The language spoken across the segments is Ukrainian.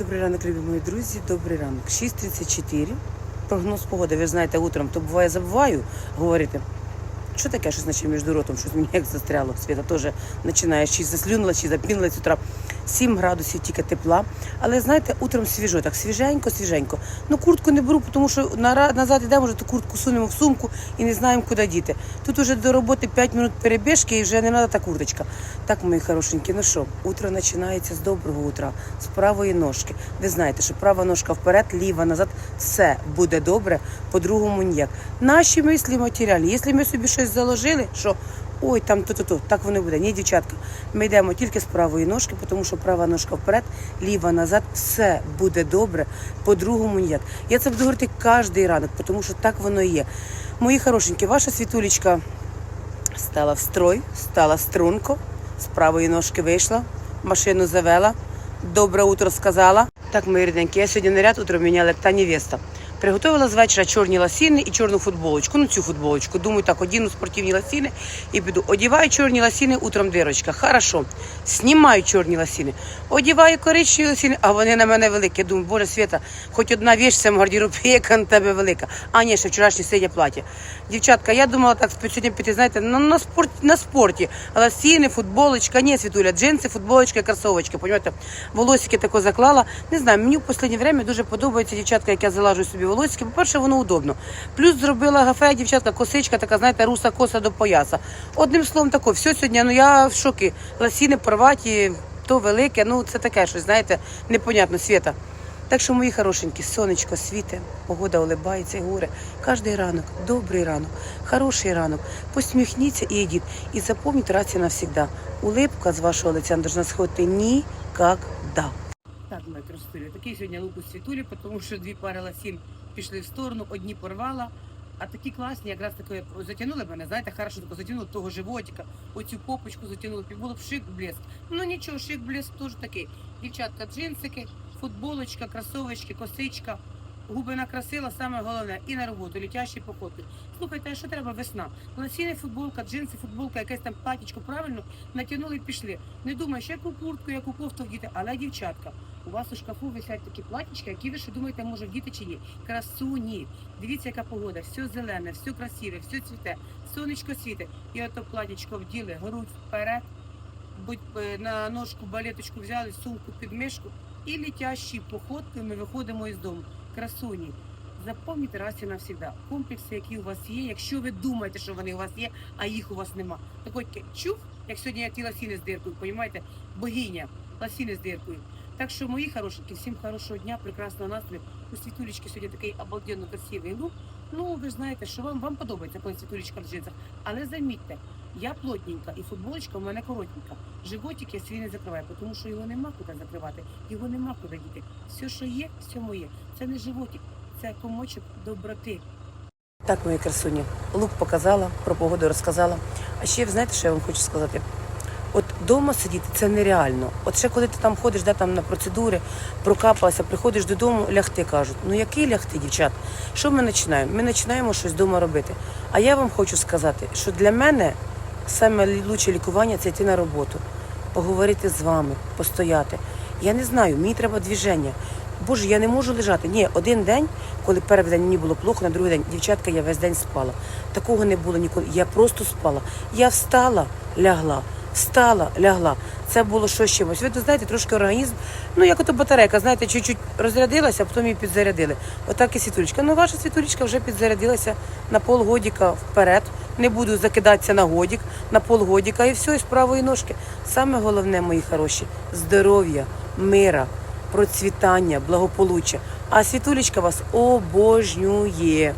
Добрий ранок, любі мої друзі. Добрий ранок. 6.34. Прогноз погоди. Ви знаєте, утром то буває забуваю говорити. Що таке, що значить між ротом, щось мені як застряло. Світа теж починає, чи заслюнула, чи запінилась утра. 7 градусів тільки тепла. Але знаєте, утром свіжо, так свіженько, свіженько. Ну куртку не беру, тому що назад йдемо, вже ту куртку сунемо в сумку і не знаємо, куди діти. Тут уже до роботи 5 минут перебіжки і вже не треба та курточка. Так, мої хорошенькі, ну що, утро починається з доброго утра, з правої ножки. Ви знаєте, що права ножка вперед, ліва назад, все буде добре, по-другому ніяк. Наші мислі матеріальні. Якщо ми собі щось заложили, що ой, там то-то-то, так воно буде. Ні, дівчатка. Ми йдемо тільки з правої ножки, тому що права ножка вперед, ліва назад, все буде добре, по-другому ніяк. Я це буду говорити кожен ранок, тому що так воно є. Мої хорошенькі, ваша світулечка стала в строй, стала струнко, з правої ножки вийшла, машину завела, добре утро сказала. Так, мої рідненькі, я сьогодні наряд утром міняла та невеста. Приготувала з вечора чорні ласіни і чорну футболочку. Ну, цю футболочку. Думаю, так, одіну спортивні ласіни і піду. Одіваю чорні ласіни, утром дирочка. Хорошо. Знімаю чорні ласіни. Одіваю коричневі ласіни, а вони на мене великі. Думаю, боже Свята, хоч одна віч в цьому гардеробі, яка на тебе велика. А ні, ще вчорашнє синє плаття. Дівчатка, я думала так сьогодні піти, знаєте, ну, на, спорт, на спорті. Ласіни, футболочка, ні, Світуля, джинси, футболочка, кросовочки. Понімаєте, волосики тако заклала. Не знаю, мені в останнє время дуже подобається дівчатка, як я залажу собі волосики. По-перше, воно удобно. Плюс зробила гафе, дівчатка, косичка, така, знаєте, руса коса до пояса. Одним словом, тако, все сьогодні, ну я в шокі. Ласіни порваті, то велике, ну це таке щось, знаєте, непонятно, Світа. Так що, мої хорошенькі, сонечко світе, погода улибається і горе. Кожний ранок, добрий ранок, хороший ранок. Посміхніться і йдіть. І запам'ятайте раз і навсігда. Улипка з вашого лиця не должна сходити ніколи. Так, мої красотулі, такий сьогодні лук у світулі, тому що дві пари ласін пішли в сторону, одні порвала. А такі класні, якраз таке затягнули мене, знаєте, хорошо тако затягнули того животика, оцю попочку затягнули, було б шик блеск. Ну нічого, шик блеск теж такий. Дівчатка, джинсики, футболочка, кросовочки, косичка. Губи накрасила, саме головне, і на роботу, літящі походки. Слухайте, а що треба весна? Лосіни, футболка, джинси, футболка, якесь там платічко, правильно, натягнули і пішли. Не думаю, що яку куртку, яку кофту вдіти, але дівчатка, у вас у шкафу висять такі платічки, які ви ще думаєте, може вдіти чи ні. Красуні. Дивіться, яка погода, все зелене, все красиве, все цвіте, сонечко світе. І ото платічко вділи, грудь вперед, будь е, на ножку балеточку взяли, сумку під мишку і літящі походки ми виходимо із дому. Красуні. Запам'ятайте раз і навсігда. Комплекси, які у вас є, якщо ви думаєте, що вони у вас є, а їх у вас нема. Так от чув, як сьогодні я ті ласіни з диркою, понімаєте? Богиня, ласіни з диркою. Так що, мої хорошенькі, всім хорошого дня, прекрасного настрою. У світулечки сьогодні такий обалденно красивий лук. Ну, ви ж знаєте, що вам, вам подобається, коли світулечка в джинсах. Але замітьте, я плотненька і футболочка у мене коротенька. Животик я свій не закриваю, тому що його нема куди закривати, його нема куди діти. Все, що є, все моє. Це не животик, це комочок доброти. Так, мої красуні, лук показала, про погоду розказала. А ще знаєте, що я вам хочу сказати? От вдома сидіти це нереально. От ще коли ти там ходиш, да, там на процедури, прокапалася, приходиш додому, лягти кажуть. Ну який лягти, дівчат? Що ми починаємо? Ми починаємо щось вдома робити. А я вам хочу сказати, що для мене саме лучше лікування це йти на роботу, поговорити з вами, постояти. Я не знаю, мені треба движення. Боже, я не можу лежати. Ні, один день, коли перший день мені було плохо, на другий день, дівчатка, я весь день спала. Такого не було ніколи. Я просто спала. Я встала, лягла. Встала, лягла. Це було щось чимось. Ви знаєте, трошки організм, ну як ото батарейка, знаєте, чуть-чуть розрядилася, а потім її підзарядили. Отак і світулечка. Ну, ваша світулечка вже підзарядилася на полгодіка вперед. Не буду закидатися на годік, на полгодіка і все, і з правої ножки. Саме головне, мої хороші, здоров'я, мира, процвітання, благополуччя. А світулечка вас обожнює.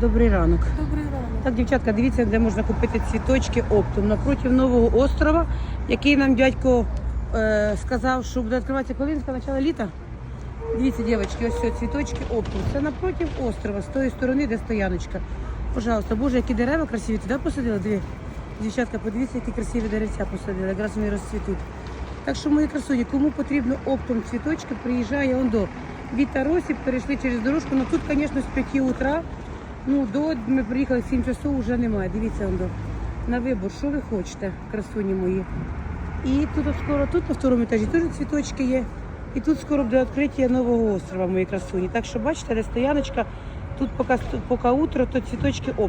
Добрий ранок. Добрий ранок. Так, дівчатка, дивіться, де можна купити цвіточки оптом напроти нового острова, який нам дядько е, сказав, що буде відкриватися коли він сказав, начало літа. Дивіться, дівчатки, ось все, цвіточки оптом. Це напроти острова, з тої сторони, де стояночка. Пожалуйста, боже, які дерева красиві. Туди посадили? Дві. Дівчатка, подивіться, які красиві деревця посадили, якраз вони розцвітуть. Так що, мої красуні, кому потрібно оптом цвіточки, приїжджає он до Віта Росі, перейшли через дорожку. Ну тут, звісно, з 5 утра. Ну, до ми приїхали 7 часов, вже немає. Дивіться, он до. На вибор, що ви хочете, красуні мої. І тут скоро тут на второму етажі теж цвіточки є. І тут скоро буде відкриття нового острова, мої красуні. Так що бачите, де стояночка, тут пока, пока утро, то цветочки оп.